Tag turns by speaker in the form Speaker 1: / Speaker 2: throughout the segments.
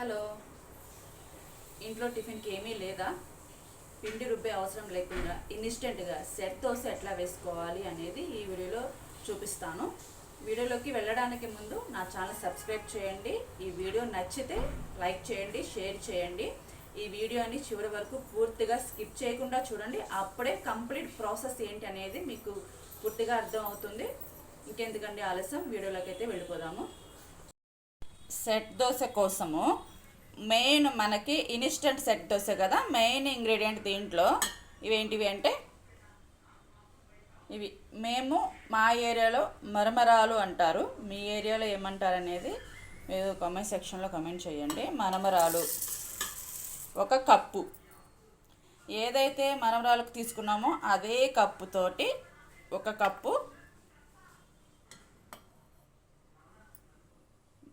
Speaker 1: Hello. ఇంట్లో టిఫిన్కి ఏమీ లేదా? పిండి రుబ్బే అవసరం లేకుండా ఇన్స్టెంట్గా సెట్ దోశ ఎట్లా వేసుకోవాలి అనేది ఈ వీడియోలో చూపిస్తాను. వీడియోలోకి వెళ్ళడానికి ముందు నా ఛానల్ సబ్స్క్రైబ్ చేయండి. ఈ వీడియో నచ్చితే లైక్ చేయండి షేర్ చేయండి. ఈ వీడియోని చివరి వరకు పూర్తిగా స్కిప్ చేయకుండా చూడండి. అప్పుడే కంప్లీట్ ప్రాసెస్ ఏంటి అనేది మీకు పూర్తిగా అర్థం అవుతుంది ఇంకెందుకండి ఆలస్యం? వీడియోలోకి అయితే వెళ్ళిపోదాము. సెట్ దోశ కోసము. మెయిన్ మనకి ఇన్స్టెంట్ సెట్ దోశ కదా మెయిన్ ఇంగ్రీడియంట్ దీంట్లో. ఇవేంటివి అంటే ఇవి మేము మా ఏరియాలో మరమరాలు అంటారు. మీ ఏరియాలో ఏమంటారు అనేది మీరు కామెంట్ సెక్షన్లో కమెంట్ చేయండి. మరమరాలు ఒక కప్పు. ఏదైతే మరమరాలకు తీసుకున్నామో అదే కప్పుతోటి ఒక కప్పు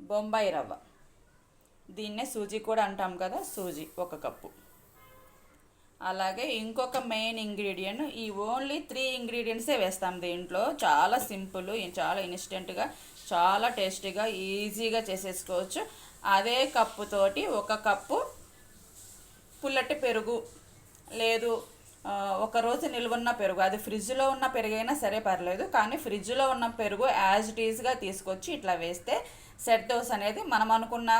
Speaker 1: బొంబాయి రవ్వ. దీన్నే సూజీ కూడా అంటాం కదా సూజీ ఒక కప్పు. అలాగే ఇంకొక మెయిన్ ఇంగ్రీడియంట్ ఈ ఓన్లీ త్రీ ఇంగ్రీడియంట్సే వేస్తాం దీంట్లో. చాలా సింపుల్ చాలా ఇన్స్టెంట్గా చాలా టేస్టీగా ఈజీగా చేసేసుకోవచ్చు. అదే కప్పుతోటి ఒక కప్పు పుల్లటి పెరుగు లేదు ఒక రోజు నిల్వున్న పెరుగు. అది ఫ్రిడ్జ్లో ఉన్న పెరుగైనా సరే పర్లేదు కానీ ఫ్రిడ్జ్లో ఉన్న పెరుగు యాజ్ ఇట్ ఈజ్గా తీసుకొచ్చి ఇట్లా వేస్తే సెట్ దోస్ అనేది మనం అనుకున్న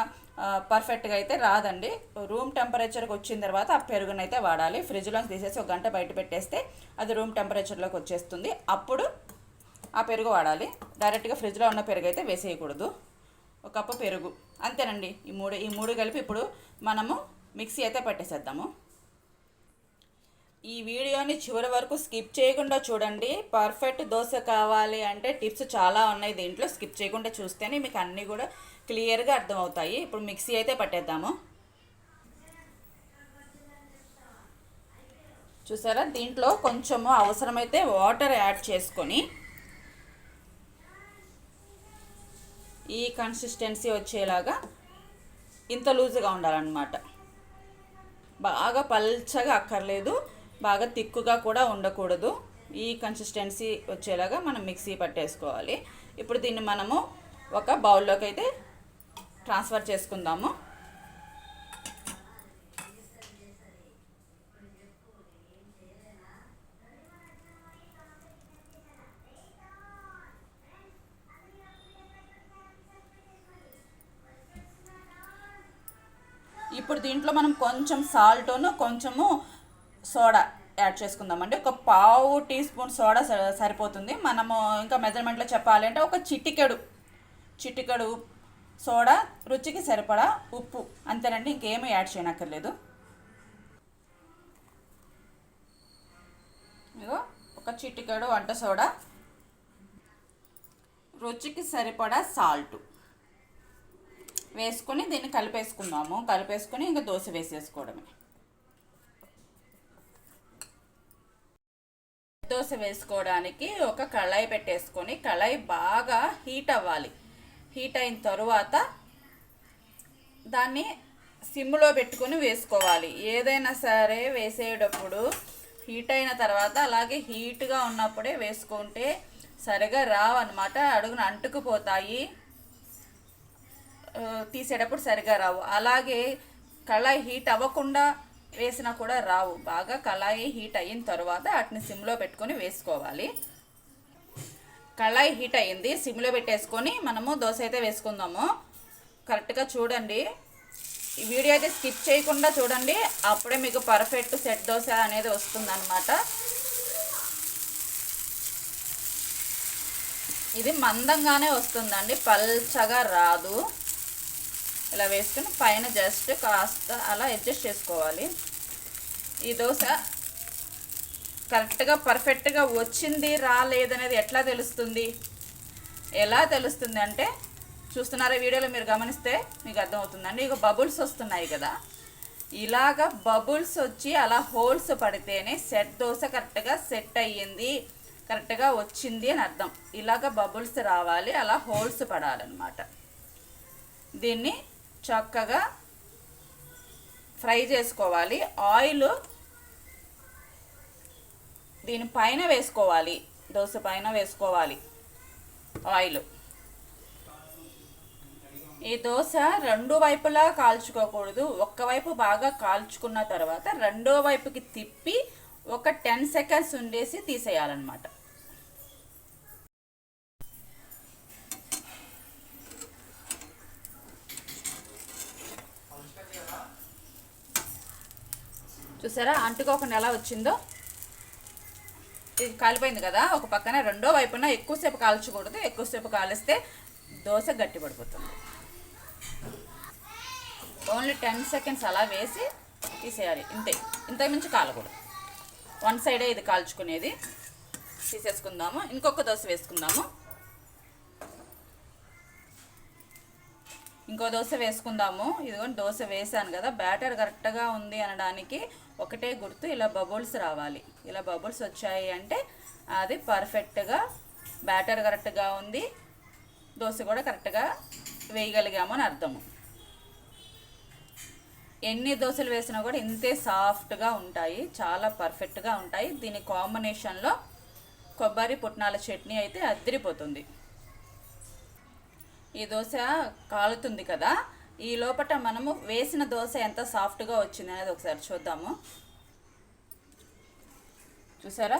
Speaker 1: పర్ఫెక్ట్గా అయితే రాదండి. రూమ్ టెంపరేచర్కి వచ్చిన తర్వాత ఆ పెరుగునైతే వాడాలి. ఫ్రిడ్జ్లో తీసేసి ఒక గంట బయట పెట్టేస్తే అది రూమ్ టెంపరేచర్లోకి వచ్చేస్తుంది. అప్పుడు ఆ పెరుగు వాడాలి. డైరెక్ట్గా ఫ్రిడ్జ్లో ఉన్న పెరుగు అయితే వేసేయకూడదు. ఒక కప్పు పెరుగు. అంతేనండి. ఈ మూడు ఈ మూడు కలిపి ఇప్పుడు మనము మిక్సీ అయితే పట్టేసేద్దాము. ఈ వీడియోని చివరి వరకు స్కిప్ చేయకుండా చూడండి. పర్ఫెక్ట్ దోశ కావాలి అంటే టిప్స్ చాలా ఉన్నాయి దీంట్లో. స్కిప్ చేయకుండా చూస్తేనే మీకు అన్నీ కూడా క్లియర్గా అర్థమవుతాయి. ఇప్పుడు మిక్సీ అయితే పట్టేద్దాము. చూసారా? దీంట్లో కొంచెము అవసరమైతే వాటర్ యాడ్ చేసుకొని ఈ కన్సిస్టెన్సీ వచ్చేలాగా ఇంత లూజుగా ఉండాలన్నమాట. బాగా పల్చగా అక్కర్లేదు. బాగా తిక్కుగా కూడా ఉండకూడదు. ఈ కన్సిస్టెన్సీ వచ్చేలాగా మనం మిక్సీ పట్టేసుకోవాలి. ఇప్పుడు దీన్ని మనము ఒక బౌల్లోకి అయితే ట్రాన్స్ఫర్ చేసుకుందాము. ఇప్పుడు దీంట్లో మనం కొంచెం సాల్ట్ను కొంచెము సోడా యాడ్ చేసుకుందామండి. ఒక పావు టీ స్పూన్ సోడా స- సరిపోతుంది. మనము ఇంకా మెజర్మెంట్లో చెప్పాలి అంటే ఒక చిటికెడు చిటికెడు సోడా రుచికి సరిపడా ఉప్పు. అంతేనండి ఇంకేమీ యాడ్ చేయనక్కర్లేదు. ఇదిగో ఒక చిటికెడు వంట సోడా రుచికి సరిపడా సాల్ట్. వేసుకొని దీన్ని కలిపేసుకుందాము. కలిపేసుకొని ఇంకా దోశ వేసేసుకోవడమే. దోశ వేసుకోవడానికి ఒక కళాయి పెట్టేసుకొని కళాయి బాగా హీట్ అవ్వాలి. హీట్ అయిన తరువాత దాన్ని సిమ్లో పెట్టుకొని వేసుకోవాలి. ఏదైనా సరే వేసేటప్పుడు హీట్ అయిన తర్వాత అలాగే హీట్గా ఉన్నప్పుడే వేసుకుంటే సరిగా రావన్నమాట. అడుగున అంటుకుపోతాయి. తీసేటప్పుడు సరిగా రావు. అలాగే కళాయి హీట్ అవ్వకుండా వేసినా కూడా రావు. బాగా కళాయి హీట్ అయిన తర్వాత వాటిని సిమ్లో పెట్టుకొని వేసుకోవాలి. కళాయి హీట్ అయ్యింది సిమ్లో పెట్టేసుకొని మనము దోశ అయితే వేసుకుందాము. కరెక్ట్గా చూడండి. ఈ వీడియో అయితే స్కిప్ చేయకుండా చూడండి. అప్పుడే మీకు పర్ఫెక్ట్ సెట్ దోశ అనేది వస్తుందన్నమాట. ఇది మందంగానే వస్తుందండి. పల్చగా రాదు. ఇలా వేసుకుని పైన జస్ట్ కాస్త అలా అడ్జస్ట్ చేసుకోవాలి. ఈ దోశ కరెక్ట్గా పర్ఫెక్ట్గా వచ్చింది రాలేదనేది ఎట్లా తెలుస్తుంది? ఎలా తెలుస్తుంది అంటే చూస్తున్నారా వీడియోలో మీరు గమనిస్తే మీకు అర్థమవుతుందండి. ఇక బబుల్స్ వస్తున్నాయి కదా. ఇలాగ బబుల్స్ వచ్చి అలా హోల్స్ పడితేనే సెట్ దోశ కరెక్ట్గా సెట్ అయ్యింది కరెక్ట్గా వచ్చింది అని అర్థం. ఇలాగ బబుల్స్ రావాలి అలా హోల్స్ పడాలన్నమాట. దీన్ని చక్కగా ఫ్రై చేసుకోవాలి. ఆయిల్ దీని పైన వేసుకోవాలి. దోశ పైన వేసుకోవాలి. ఆయిల్. ఈ దోశ రెండు వైపులా కాల్చుకోకూడదు. ఒక్కవైపు బాగా కాల్చుకున్న తర్వాత రెండో వైపుకి తిప్పి ఒక టెన్ సెకండ్స్ ఉండేసి తీసేయాలన్నమాట. చూసారా? అంటుకోకుండా ఎలా వచ్చిందో? ఇది కాలిపోయింది కదా? ఒక పక్కన రెండో వైపున ఎక్కువసేపు కాల్చకూడదు. ఎక్కువసేపు కాలిస్తే దోశ గట్టి పడిపోతుంది. ఓన్లీ టెన్ సెకండ్స్ అలా వేసి తీసేయాలి. ఇంతే. ఇంతకుమించి కాలకూడదు. వన్ సైడే ఇది కాల్చుకునేది. తీసేసుకుందాము. ఇంకొక దోశ వేసుకుందాము. ఇంకో దోశ వేసుకుందాము. ఇదిగోండి దోశ వేసాను కదా. బ్యాటర్ కరెక్ట్గా ఉంది అనడానికి ఒకటే గుర్తు ఇలా బబుల్స్ రావాలి. ఇలా బబుల్స్ వచ్చాయి అంటే అది పర్ఫెక్ట్గా బ్యాటర్ కరెక్ట్గా ఉంది. దోశ కూడా కరెక్ట్గా వేయగలిగాము అని అర్థము. ఎన్ని దోశలు వేసినా కూడా ఇంతే సాఫ్ట్గా ఉంటాయి చాలా పర్ఫెక్ట్గా ఉంటాయి. దీని కాంబినేషన్లో కొబ్బరి పుట్నాల చట్నీ అయితే అద్దరిపోతుంది ఈ దోశ కాలుతుంది కదా ఈ లోపట మనము వేసిన దోశ ఎంత సాఫ్ట్గా వచ్చింది అనేది ఒకసారి చూద్దాము. చూసారా?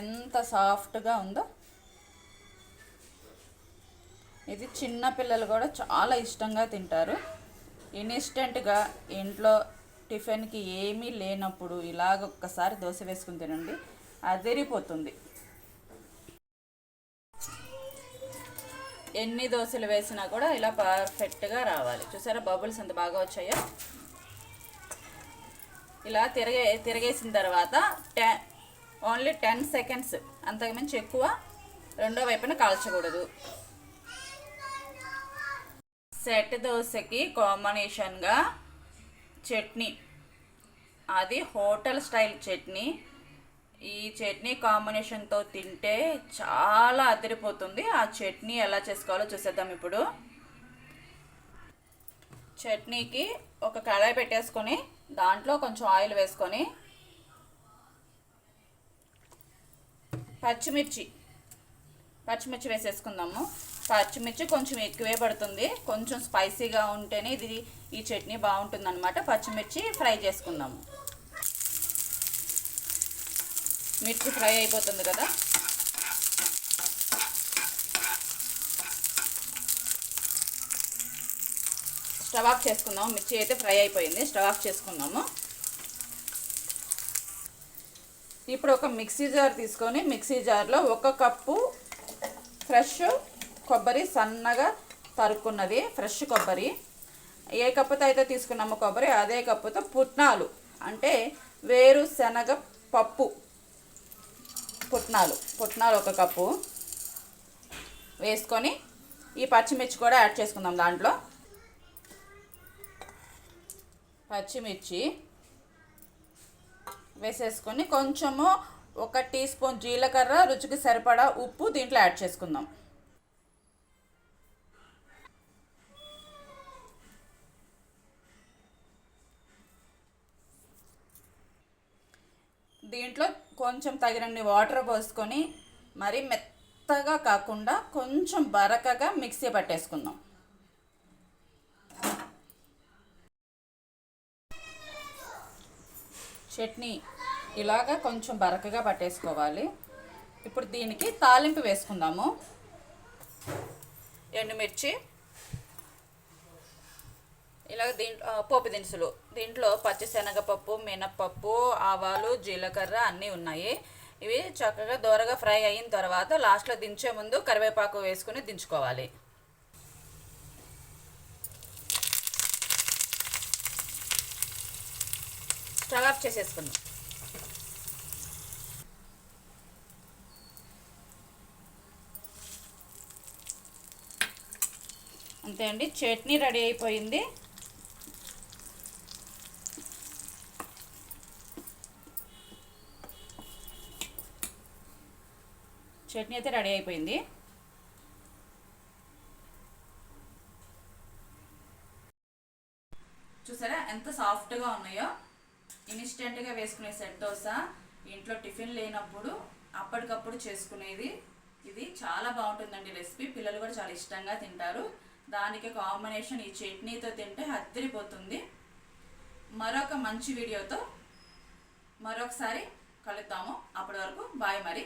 Speaker 1: ఎంత సాఫ్ట్గా ఉందో. ఇది చిన్న పిల్లలు కూడా చాలా ఇష్టంగా తింటారు. ఇన్స్టెంట్గా ఇంట్లో టిఫిన్కి ఏమీ లేనప్పుడు ఇలాగ ఒక్కసారి దోశ వేసుకుని తినండి. అదిరిపోతుంది. ఎన్ని దోశలు వేసినా కూడా ఇలా పర్ఫెక్ట్గా రావాలి. చూసారా బబుల్స్ ఎంత బాగా వచ్చాయో? ఇలా తిరగే తిరగేసిన తర్వాత టె ఓన్లీ టెన్ సెకండ్స్ అంతకుమించి ఎక్కువ రెండో వైపున కాల్చకూడదు. సెట్ దోశకి కాంబినేషన్గా చట్నీ అది హోటల్ స్టైల్ చట్నీ ఈ చట్నీ కాంబినేషన్తో తింటే చాలా అదిరిపోతుంది. ఆ చట్నీ ఎలా చేసుకోవాలో చూసేద్దాం ఇప్పుడు. చట్నీకి ఒక కళాయి పెట్టేసుకొని దాంట్లో కొంచెం ఆయిల్ వేసుకొని పచ్చిమిర్చి పచ్చిమిర్చి వేసేసుకుందాము. పచ్చిమిర్చి కొంచెం ఎక్కువే పడుతుంది. కొంచెం స్పైసీగా ఉంటేనే ఇది ఈ చట్నీ బాగుంటుంది అనమాట పచ్చిమిర్చి ఫ్రై చేసుకుందాము. మిర్చి ఫ్రై అయిపోతుంది కదా. స్టవ్ ఆఫ్ చేసుకుందాము మిర్చి అయితే ఫ్రై అయిపోయింది. స్టవ్ ఆఫ్ చేసుకుందాము ఇప్పుడు ఒక మిక్సీ జార్ తీసుకొని మిక్సీ జార్లో ఒక కప్పు ఫ్రెష్ కొబ్బరి సన్నగా తరుక్కున్నది. ఫ్రెష్ కొబ్బరి. ఏ కప్పుతో అయితే తీసుకున్నామో కొబ్బరి అదే కప్పుతో పుట్నాలు. అంటే వేరుశనగ పప్పు. పుట్నాలు. పుట్నాలు ఒక కప్పు వేసుకొని ఈ పచ్చిమిర్చి కూడా యాడ్ చేసుకుందాం దాంట్లో. పచ్చిమిర్చి వేసేసుకొని కొంచెము ఒక టీ స్పూన్ జీలకర్ర రుచికి సరిపడా ఉప్పు దీంట్లో యాడ్ చేసుకుందాం. దీంట్లో కొంచెం తగినన్ని వాటర్ పోసుకొని మరి మెత్తగా కాకుండా కొంచెం బరకగా మిక్సీ పట్టేసుకుందాం. చట్నీ ఇలాగా కొంచెం బరకగా పట్టేసుకోవాలి. ఇప్పుడు దీనికి తాలింపు వేసుకుందాము. ఎండుమిర్చి ఇలాగ దీంట్లో పోపు దినుసులు. దీంట్లో పచ్చిశనగపప్పు మినప్పప్పు ఆవాలు జీలకర్ర అన్నీ ఉన్నాయి. ఇవి చక్కగా దోరగా ఫ్రై అయిన తర్వాత లాస్ట్లో దించే ముందు కరివేపాకు వేసుకుని దించుకోవాలి. స్టవ్ ఆఫ్ చేసేసుకుందాం. అంతే అండి. చట్నీ రెడీ అయిపోయింది. చట్నీ అయితే రెడీ అయిపోయింది. చూసారా ఎంత సాఫ్ట్గా ఉన్నాయో? ఇన్స్టెంట్గా వేసుకునే సెట్ దోశ ఇంట్లో టిఫిన్ లేనప్పుడు అప్పటికప్పుడు చేసుకునేది. ఇది చాలా బాగుంటుందండి రెసిపీ. పిల్లలు కూడా చాలా ఇష్టంగా తింటారు. దానికి కాంబినేషన్ ఈ చట్నీతో తింటే అద్దరిపోతుంది మరొక మంచి వీడియోతో మరొకసారి కలుద్దాము. అప్పటి వరకు బాయ్ మరి.